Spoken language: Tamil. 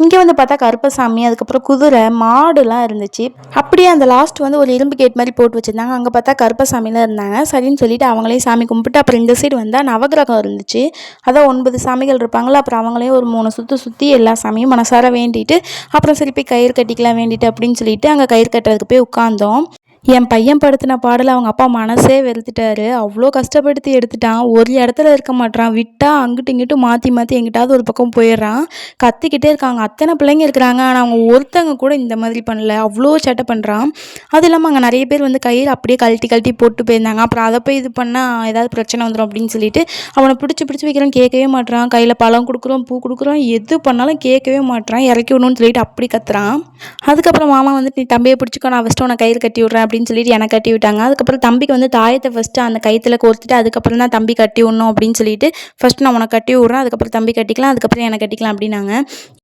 இங்கே வந்து பார்த்தா கருப்பசாமி அதுக்கப்புறம் குதிரை மாடுலாம் இருந்துச்சு. அப்படியே அந்த லாஸ்ட் வந்து ஒரு இரும்பு கேட் மாதிரி போட்டு வச்சுருந்தாங்க. அங்கே பார்த்தா கருப்பசாமிலாம் இருந்தாங்க. சரின்னு சொல்லிட்டு அவங்களையும் சாமி கும்பிட்டு அப்புறம் இந்த சைடு வந்தால் நவகிரகம் இருந்துச்சு. அதான் ஒன்பது சாமிகள் இருப்பாங்களா அப்புறம் அவங்களையும் ஒரு மூணு சுற்றி சுற்றி எல்லா சாமியும் மனசார வேண்டிட்டு அப்புறம் சரி போய் கயிறு கட்டிக்கலாம் வேண்டிட்டு அப்படின்னு சொல்லிட்டு அங்கே கயிறு கட்டுறதுக்கு போய் உட்காந்தோம் என் பையன் படுத்தின பாடலை அவங்க அப்பா மனசே வெறுத்துட்டாரு. அவ்வளோ கஷ்டப்படுத்தி எடுத்துட்டான். ஒரு இடத்துல இருக்க மாட்றான். விட்டா அங்கிட்டு இங்கிட்டு மாற்றி மாற்றி எங்கிட்டாவது ஒரு பக்கம் போயிடுறான். கத்திக்கிட்டே இருக்காங்க. அத்தனை பிள்ளைங்க இருக்கிறாங்க. ஆனால் அவங்க ஒருத்தவங்க கூட இந்த மாதிரி பண்ணல. அவ்வளோ சேட்டை பண்ணுறான் அது இல்லாமல் அங்கே நிறைய பேர் வந்து கயிறு அப்படியே கழட்டி கழட்டி போட்டு போயிருந்தாங்க. அப்புறம் அதை போய் இது பண்ணால் ஏதாவது பிரச்சனை வந்துடும் அப்படின்னு சொல்லிட்டு அவனை பிடிச்சி பிடிச்சி வைக்கிறோம் கேட்கவே மாட்டான் கையில் பழம் கொடுக்குறோம் பூ கொடுக்குறோம். எது பண்ணாலும் கேட்கவே மாட்டான் இறக்கி விடணும்னு சொல்லிட்டு அப்படி கத்துறான். அதுக்கப்புறம் மாமா வந்துட்டு நீ தம்பியை பிடிச்சிக்கோ. நான் ஃபஸ்ட்டு உன கயிறு கட்டி விட்றேன். அப்படின்னு சொல்லிட்டு எனக்கு கட்டி விட்டாங்க. அதுக்கப்புறம் தம்பிக்கு வந்து தாயத்தை ஃபஸ்ட்டு அந்த கயித்துல கோர்த்துட்டு அதுக்கப்புறம் தான் தம்பி கட்டி விடணும் அப்படின்னு சொல்லிட்டு ஃபஸ்ட்டு நான் உனக்கு கட்டி விட்றேன். அதுக்கப்புறம் தம்பி கட்டிக்கலாம் அதுக்கப்புறம் எனக்கு கட்டிக்கலாம் அப்படின்னாங்க.